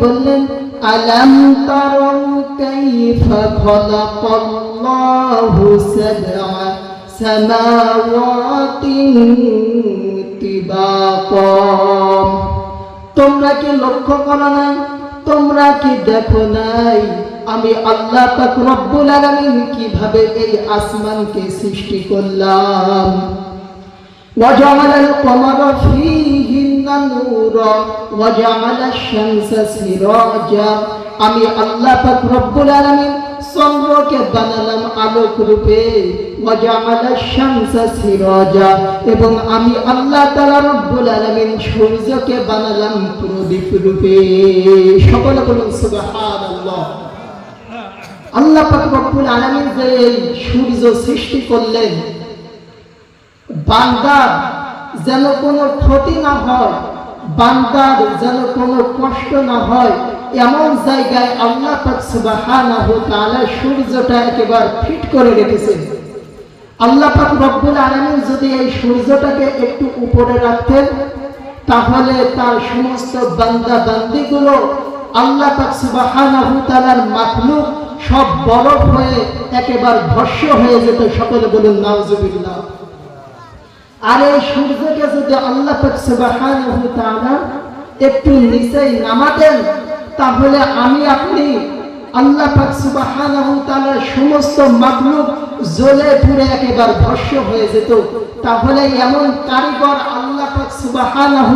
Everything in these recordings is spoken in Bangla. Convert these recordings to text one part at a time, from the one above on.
বললেন তোমরা কি লক্ষ্য করো না তোমরা কি দেখো নাই? আমি আল্লাহ রব্বুল আলমিন কীভাবে এই আসমানকে সৃষ্টি করলাম? শামসা সিরাজা। আমি আল্লাহ পাক রব্বুল আলামিন চন্দ্রকে বানালাম আলোক রূপে এবং আমি আল্লাহ রব্বুল আলমিন সূর্যকে বানালাম প্রদীপ রূপে। সকলে বলুন আল্লাহ পাক রব্বুল আলমিন যে সূর্য সৃষ্টি করলেন, বান্দা যেন কোনো ক্ষতি না হয় বান্দার যেন কোনো কষ্ট না হয়, এমন জায়গায় আল্লাহ সুবহানাহু সূর্যটা একেবারে ফিট করে রেখেছেন আল্লাহ পাক রব্বুল আলামিন যদি এই সূর্যটাকে একটু উপরে রাখতেন, তাহলে তার সমস্ত বান্দা বান্দিগুলো আল্লাহ পাক সুবহানাহু তাআলার সব বরফ হয়ে একেবারে ভস্য হয়ে যেত। সকলে বলুন, নাউজুবিল্লাহ। আর এই সূর্যকে যদি আল্লাহ একটু নিচেই নামাতেন, তাহলে আমি আপনি আল্লাহ তাআলার সমস্ত মাখলুক জ্বলে পুড়ে একেবারে ভস্য হয়ে যেত। তাহলে এমন কারিগর আল্লাহ সুবহানাহু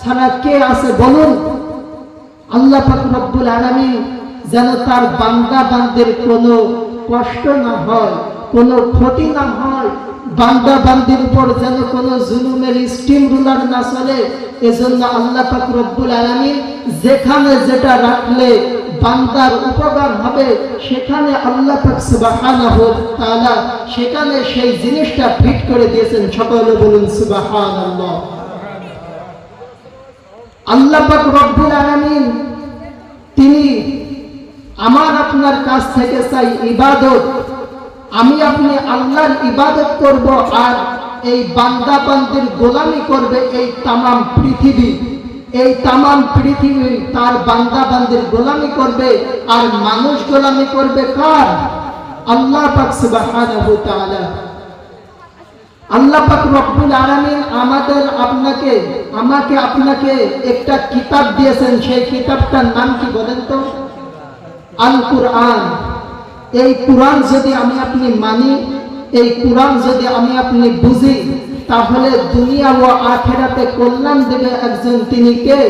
ছাড়া কে আছে বলুন? আল্লাহ রব্বুল আলামিন যেন তার বান্দা বান্দের কোনো কষ্ট না হয়। কোনো ক্ষতি না হয়। বান্দা বান্দির উপর যেন কোনো জুলুমের স্টিম রুলার না চলে, এজন্য আল্লাহ পাক রব্বুল আলামিন যেখানে যেটা রাখলে বান্দার উপকার হবে, সেখানে আল্লাহ পাক সুবহানাহু তাআলা সেখানে সেই জিনিসটা ফিট করে দিয়েছেন। সকলে বলুন সুবহানাল্লাহ। আল্লাহ পাক রব্বুল আলামিন তিনি আমার আপনার কাছ থেকে চাই ইবাদত আমি আপনি আল্লাহর ইবাদত করব আর এই বান্দা বান্দির গোলামি করবে এই তামাম পৃথিবী। এই তামাম পৃথিবী তার বান্দা বান্দির গোলামি করবে আর মানুষ গোলামি করবে কার? আল্লাহ পাক সুবহানাহু তাআলা। আল্লাহ পাক রব্বুল আলামিন আমাদের আপনাকে, আমাকে আপনাকে একটা কিতাব দিয়েছেন। সেই কিতাবটার নাম কি বলেন তো? আল কুরআন এই কোরআন যদি আমি আপনি মানি, এই কোরআন যদি আমি আপনি বুঝি, তাহলে দুনিয়া ও আখেরাতে কল্যাণ দেবে একজন তিনি কে?